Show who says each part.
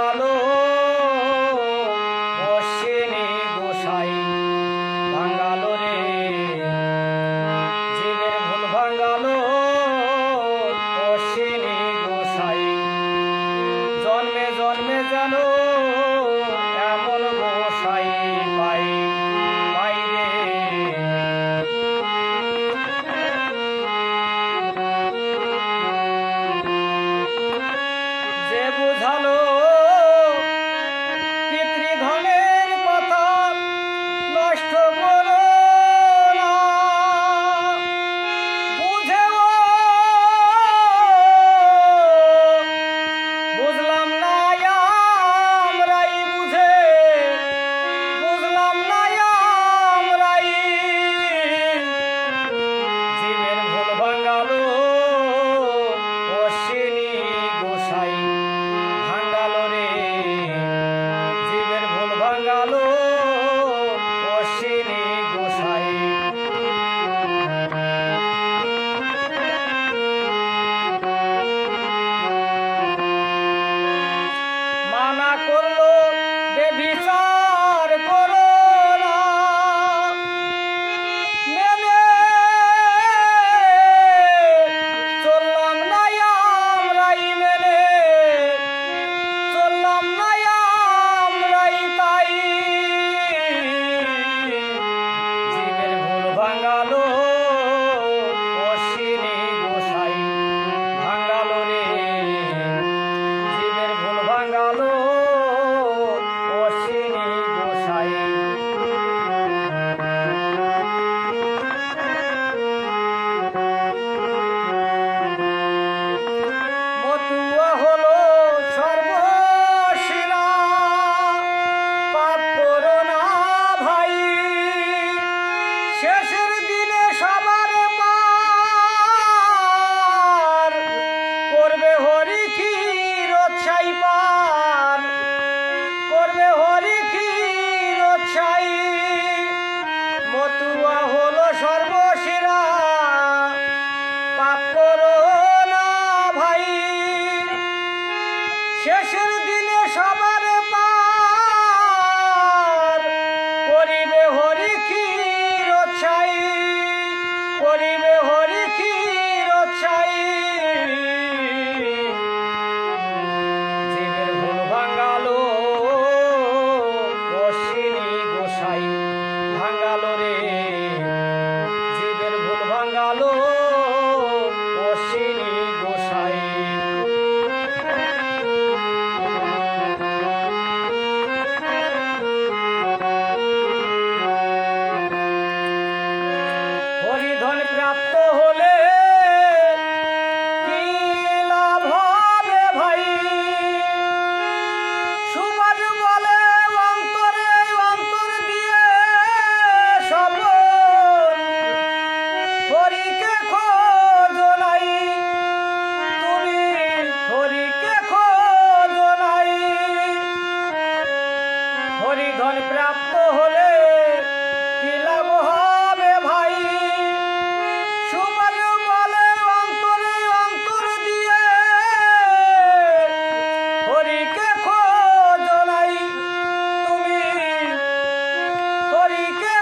Speaker 1: i don't Hello. শেষের দিনে সবার মার করবে হরি কি পার। করবে হরি কি রোছাই মতুয়া হলো সর্বশিরা। পাপ করো না ভাই। শেষের দিনে সবার নারী ধন প্রাপ্ত হলে কি লাভ হবে ভাই? সুপারি বলে অন্তরে অন্তর দিয়ে, হরিকে খোজনাই তুমি হরিকে